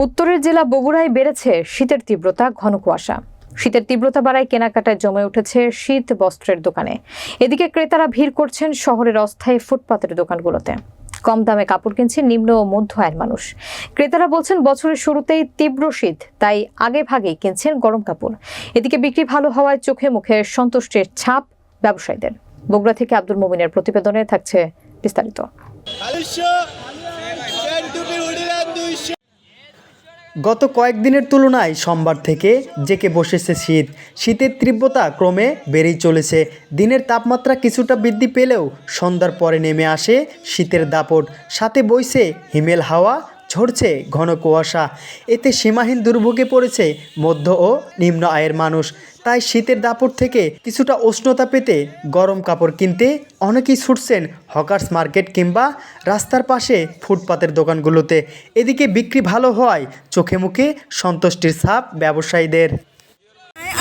উত্তরের জেলা বগুড়ায় বেড়েছে শীতের তীব্রতা, ঘন কুয়াশা। শীতের তীব্রতা বাড়ায় কেনাকাটায় জমে উঠেছে শীত বস্ত্রের দোকানে। এদিকে ক্রেতারা ভিড় করছেন শহরের অস্থায়ী ফুটপাতের দোকানগুলোতে। কম দামে কাপড় কিনছে নিম্ন ও মধ্য আয়ের মানুষ। ক্রেতারা বলছেন, বছরের শুরুতেই তীব্র শীত, তাই আগে ভাগেই কিনছেন গরম কাপড়। এদিকে বিক্রি ভালো হওয়ায় চোখে মুখে সন্তুষ্টির ছাপ ব্যবসায়ীদের। বগুড়া থেকে আব্দুল মোমিনের প্রতিবেদনে থাকছে বিস্তারিত দুইশো টেন টুপি উড়িলাম দুইশো গত কয়েকদিনের তুলনায় সোমবার থেকে জেকে বসেছে শীত। শীতের তীব্রতা ক্রমে বেড়েই চলেছে। দিনের তাপমাত্রা কিছুটা বৃদ্ধি পেলেও সন্ধ্যার পরে নেমে আসে শীতের দাপট। সাথে বইছে হিমেল হাওয়া ঝরছে ঘন কুয়াশা। এতে সীমাহীন দুর্ভোগে পড়েছে মধ্য ও নিম্ন আয়ের মানুষ। তাই শীতের দাপট থেকে কিছুটা উষ্ণতা পেতে গরম কাপড় কিনতে অনেকেই ছুটছেন হকার্স মার্কেট কিংবা রাস্তার পাশে ফুটপাতের দোকানগুলোতে। এদিকে বিক্রি ভালো হওয়ায় চোখে মুখে সন্তুষ্টির ছাপ ব্যবসায়ীদের।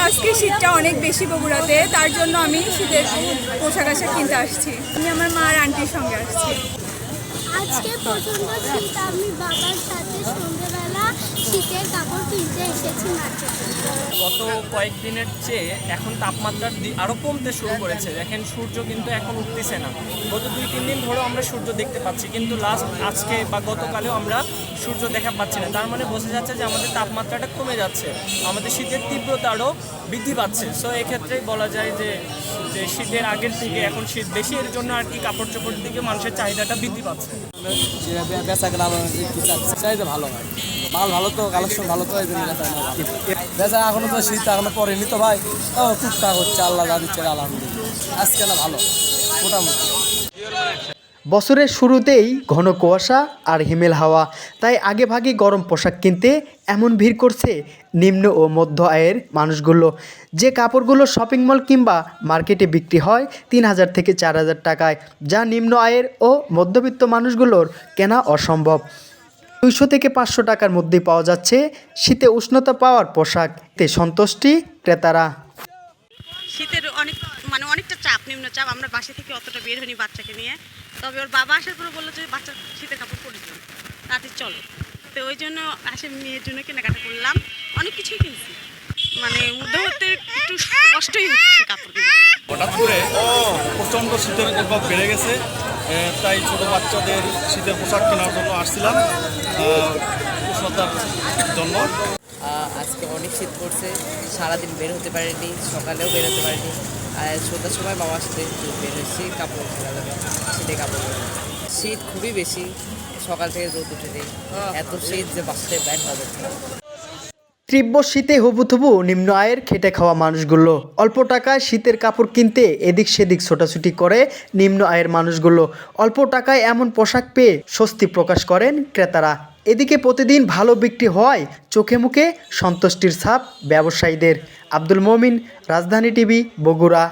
আজকে শীতটা অনেক বেশি বগুড়াতে, তার জন্য আমি শীতের পোশাক আশাক কিনতে আসছি। আমি আমার মা আর আন্টির সঙ্গে আসছি। আজকে প্রচণ্ড শীত। আমি বাবার সাথে সন্ধ্যেবেলা শীতের কাপড় কিনতে এসেছি মার্কেটে গত কয়েকদিনের চেয়ে এখন তাপমাত্রা দি- আরও কমতে শুরু করেছে। দেখেন সূর্য কিন্তু এখন উঠতেছে না। গত দুই তিন দিন ধরেও আমরা সূর্য দেখতে পাচ্ছি কিন্তু লাস্ট আজকে বা গতকালেও আমরা সূর্য দেখা পাচ্ছি না। তার মানে বোঝা যাচ্ছে যে আমাদের তাপমাত্রাটা কমে যাচ্ছে। আমাদের শীতের তীব্রতা আরও বৃদ্ধি পাচ্ছে। সো এক্ষেত্রেই বলা যায় যে যে শীতের আগের থেকে এখন শীত বেশি এর জন্য আর কি কাপড় চোপড়ের দিকে মানুষের চাহিদাটা বৃদ্ধি পাচ্ছে। চাহিদা ভালো হয়। মাল ভালো তো, কালেকশন ভালো তো, এই এখনও তো শীত, এখনও পড়েনি তো ভাই। ও, টুকটাক হচ্ছে, আল্লাহ যা দিচ্ছে, আলহামদুলিল্লাহ। আজকে না ভালো, মোটামুটি। বছরের শুরুতেই ঘন কুয়াশা আর হিমেল হাওয়া, তাই আগে ভাগে গরম পোশাক কিনতে এমন ভিড় করছে নিম্ন ও মধ্য আয়ের মানুষগুলো। যে কাপড়গুলো শপিং মল কিংবা মার্কেটে বিক্রি হয় তিন হাজার থেকে চার হাজার টাকায়, যা নিম্ন আয়ের ও মধ্যবিত্ত মানুষগুলোর কেনা অসম্ভব। দুইশো থেকে পাঁচশো টাকার মধ্যে পাওয়া যাচ্ছে শীতে উষ্ণতা পাওয়ার পোশাক। তে সন্তুষ্টি ক্রেতারা। শীতের অনেক মানে অনেকটা চাপ নিম্ন চাপ আমরা বাসা থেকে অতটা বের হইনি বাচ্চাকে নিয়ে। তবে ওর বাবা আসার পরে বলল যে বাচ্চার শীতের কাপড় পরেছিলাম তাতে চলো। তো ওই জন্য আসে মেয়ের জন্য কেনাকাটা করলাম। অনেক কিছুই কিনছি। মানে মধ্যবর্তী একটু কষ্টই হচ্ছে কাপড় কিনতে। হঠাৎ করে প্রচণ্ড শীতের প্রভাব বেড়ে গেছে। তাই ছোটো বাচ্চাদের শীতের পোশাক কেনার জন্য আসছিলাম উষ্ণতার জন্য আজকে অনেক শীত পড়ছে সারাদিন বের হতে পারিনি সকালেও বের হতে পারিনি আর সন্ধ্যার সময় বাবার সাথে বের হয়েছি কাপড় কেনা যাবে শীতে কাপড়। শীত খুবই বেশি সকাল থেকে রোদ উঠে নেই এত শীত যে বাসতে ব্যাট যাচ্ছে না। তীব্র শীতে হবুথবু নিম্ন আয়ের খেটে খাওয়া মানুষগুলো। অল্প টাকায় শীতের কাপড় কিনতে এদিক সেদিক ছোটাছুটি করে নিম্ন আয়ের মানুষগুলো। অল্প টাকায় এমন পোশাক পেয়ে স্বস্তি প্রকাশ করেন ক্রেতারা। এদিকে প্রতিদিন ভালো বিক্রি হওয়ায় চোখে মুখে সন্তুষ্টির ছাপ ব্যবসায়ীদের। আব্দুল মমিন, রাজধানী টিভি, বগুড়া।